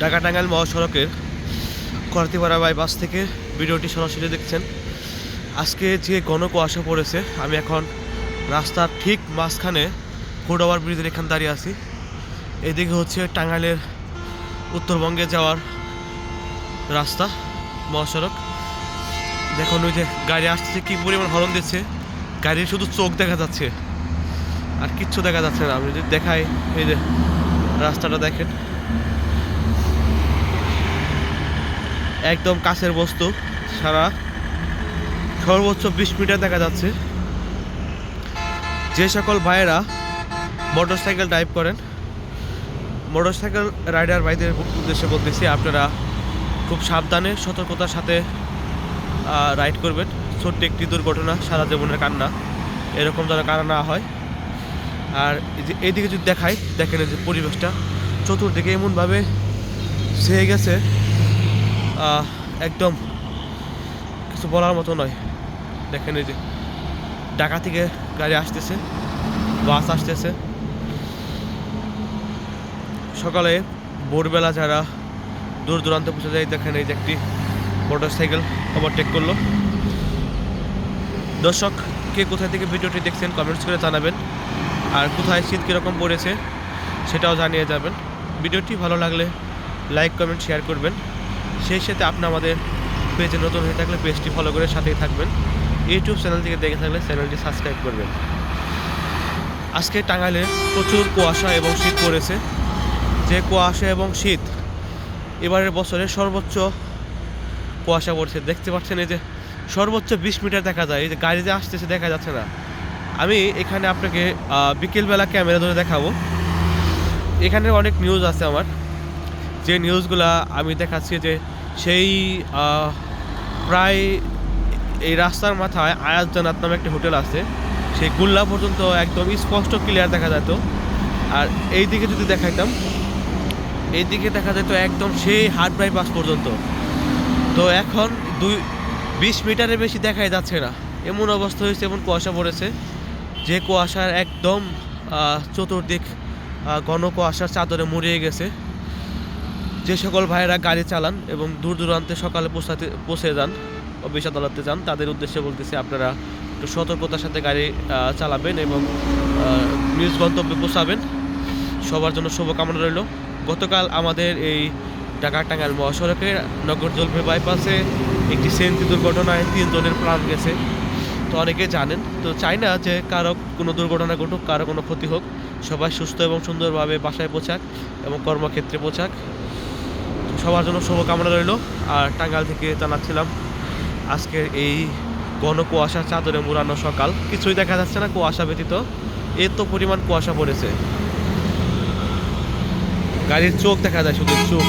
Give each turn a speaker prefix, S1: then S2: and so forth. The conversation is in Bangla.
S1: ঢাকা টাঙ্গাইল মহাসড়কের করতিপাড়া বাইপাস থেকে ভিডিওটি সরাসরি দেখছেন। আজকে যে ঘন কুয়াশা পড়েছে, আমি এখন রাস্তার ঠিক মাঝখানে ফুট ওভার ব্রিজের এখানে দাঁড়িয়ে আছি। এদিকে হচ্ছে টাঙ্গাইলের উত্তরবঙ্গে যাওয়ার রাস্তা, মহাসড়ক। দেখুন ওই যে গাড়ি আসছে, কি পরিমাণ হরন দিচ্ছে। গাড়ির শুধু চোখ দেখা যাচ্ছে, আর কিচ্ছু দেখা যাচ্ছে না। আমি যদি দেখাই, এই যে রাস্তাটা দেখেন। একদম কাছের বস্তু সারা সর্বোচ্চ বিশ মিটার দেখা যাচ্ছে। যে সকল ভাইয়েরা মোটর সাইকেল ড্রাইভ করেন মোটর সাইকেল রাইডার ভাইদের উদ্দেশ্যে বলতেছি, আপনারা খুব সাবধানে, সতর্কতার সাথে রাইড করবেন। ছোট্ট একটি দুর্ঘটনা, সারা জীবনের কান্না, এরকম যেন কান্না না হয়। আর যে এইদিকে যদি দেখাই, দেখেন যে পরিবেশটা, চতুর্দিকে এমনভাবে ছেয়ে গেছে একদম কিছু বলার মতো নয়। দেখেন এই যে ঢাকা থেকে গাড়ি আসতেছে, বাস আসতেছে। সকালে ভোরবেলা যারা দূর দূরান্তে পৌঁছে যায়, দেখেন এই যে একটি মোটর সাইকেল ওভারটেক করল। দর্শক, কে কোথায় থেকে ভিডিওটি দেখছেন কমেন্টস করে জানাবেন। আর কোথায় শীত কীরকম পড়েছে, সেটাও জানিয়ে যাবেন। ভিডিওটি ভালো লাগলে লাইক কমেন্ট শেয়ার করবেন। সেই সাথে আপনি আমাদের পেজে নতুন হয়ে থাকলে পেজটি ফলো করে সাথেই থাকবেন। ইউটিউব চ্যানেল থেকে দেখে থাকলে চ্যানেলটি সাবস্ক্রাইব করবেন। আজকে টাঙ্গাইলে প্রচুর কুয়াশা এবং শীত পড়েছে। যে কুয়াশা এবং শীত এবারের বছরের সর্বোচ্চ কুয়াশা পড়ছে। দেখতে পাচ্ছেন এই যে সর্বোচ্চ বিশ মিটার দেখা যায়। এই যে গাড়ি যে আসতেছে দেখা যাচ্ছে না। আমি এখানে আপনাকে বিকেলবেলা ক্যামেরা ধরে দেখাবো। এখানে অনেক নিউজ আছে আমার। যে নিউজগুলা আমি দেখাচ্ছি যে সেই প্রায় এই রাস্তার মাথায় আয়াত জানাত নামে একটা হোটেল আছে। সেই গুল্লা পর্যন্ত একদম স্পষ্ট ক্লিয়ার দেখা যেত। আর এই দিকে যদি দেখাইতাম এই দিকে দেখা যেত একদম সেই হাট বাইপাস পর্যন্ত। তো এখন দুই, বিশ মিটারের বেশি দেখাই যাচ্ছে না। এমন অবস্থা হয়েছে, এমন কুয়াশা পড়েছে যে কুয়াশার একদম চতুর্দিক ঘন কুয়াশার চাদরে মুড়িয়ে গেছে। যে সকল ভাইয়েরা গাড়ি চালান এবং দূর দূরান্তে সকালে পৌঁছাতে, পৌঁছে যান অফিস আদালতে যান, তাদের উদ্দেশ্যে বলতেছি আপনারা একটু সতর্কতার সাথে গাড়ি চালাবেন এবং নিজ গন্তব্যে পৌঁছাবেন। সবার জন্য শুভকামনা রইল। গতকাল আমাদের এই ঢাকা টাঙ্গাইল মহাসড়কে নগর জলপে বাইপাসে একটি সেন্তি দুর্ঘটনায় তিনজনের প্রাণ গেছে। তো অনেকে জানেন, তো চাই না যে কারও কোনো দুর্ঘটনা ঘটুক, কারও কোনো ক্ষতি হোক। সবাই সুস্থ এবং সুন্দরভাবে বাসায় পৌঁছাক এবং কর্মক্ষেত্রে পৌঁছাক। সবার জন্য শুভকামনা রইল। আর টাঙ্গাল থেকে জানাচ্ছিলাম, আজকের এই ঘন কুয়াশা চাদরে মুড়ানো সকাল। কিছুই দেখা যাচ্ছে না কুয়াশা ব্যতীত, এত পরিমাণ কুয়াশা পড়েছে। গাড়ির চোখ দেখা যায়, শুধু চোখ।